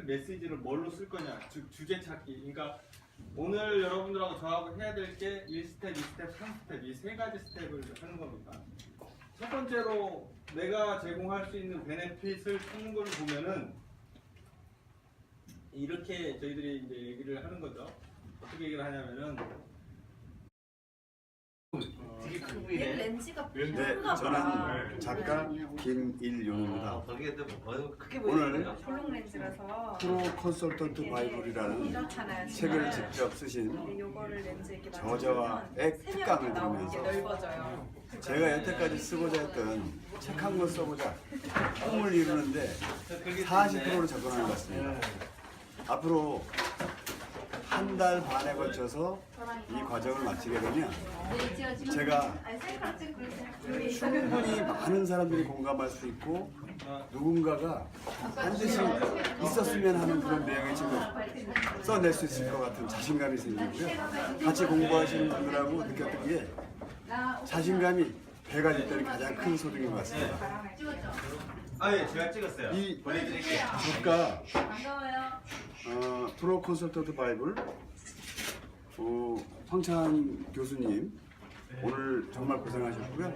쓸 메시지를 뭘로 쓸 거냐 즉 주제 찾기. 그러니까 오늘 여러분들하고 저하고 해야 될 게 1스텝, 2스텝, 3스텝 이 세 가지 스텝을 하는 겁니다. 첫 번째로 내가 제공할 수 있는 베네핏을 찾는 걸 보면은 이렇게 저희들이 이제 얘기를 하는 거죠. 어떻게 얘기를 하냐면은 얘 부위네. 렌즈가 네, 큰가 보다. 저는 작가 김일용입니다. 아, 거기에 또 뭐, 크게 오늘 보이네요. 볼록 렌즈라서 프로 컨설턴트 바이블이라는 이렇잖아요. 책을. 직접 쓰신 근데 요거를 렌즈 이렇게 저자와의 맞추면 세 특강을 명이 나오는 게 들으면서 넓어져요. 제가 여태까지 쓰고자 했던 책 한 권 써보자 꿈을 이루는데 그게 40%로 접근한 것 같습니다. 앞으로 한 달 반에 걸쳐서 이 과정을 마치게 되면 제가 충분히 많은 사람들이 공감할 수 있고 누군가가 반드시 있었으면 하는 그런 내용을 지금 써낼 수 있을 것 같은 자신감이 생기고요. 같이 공부하시는 분들하고 느꼈던 게 자신감이 배가 될 때는 가장 큰 소득인 것 같습니다. 아예 제가 찍었어요 이 보내드릴게요 작가 어, 프로 컨설턴트 바이블 어, 황찬 교수님 오늘 정말 고생하셨고요.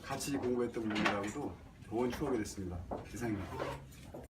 같이 공부했던 분들하고도 좋은 추억이 됐습니다. 이상입니다.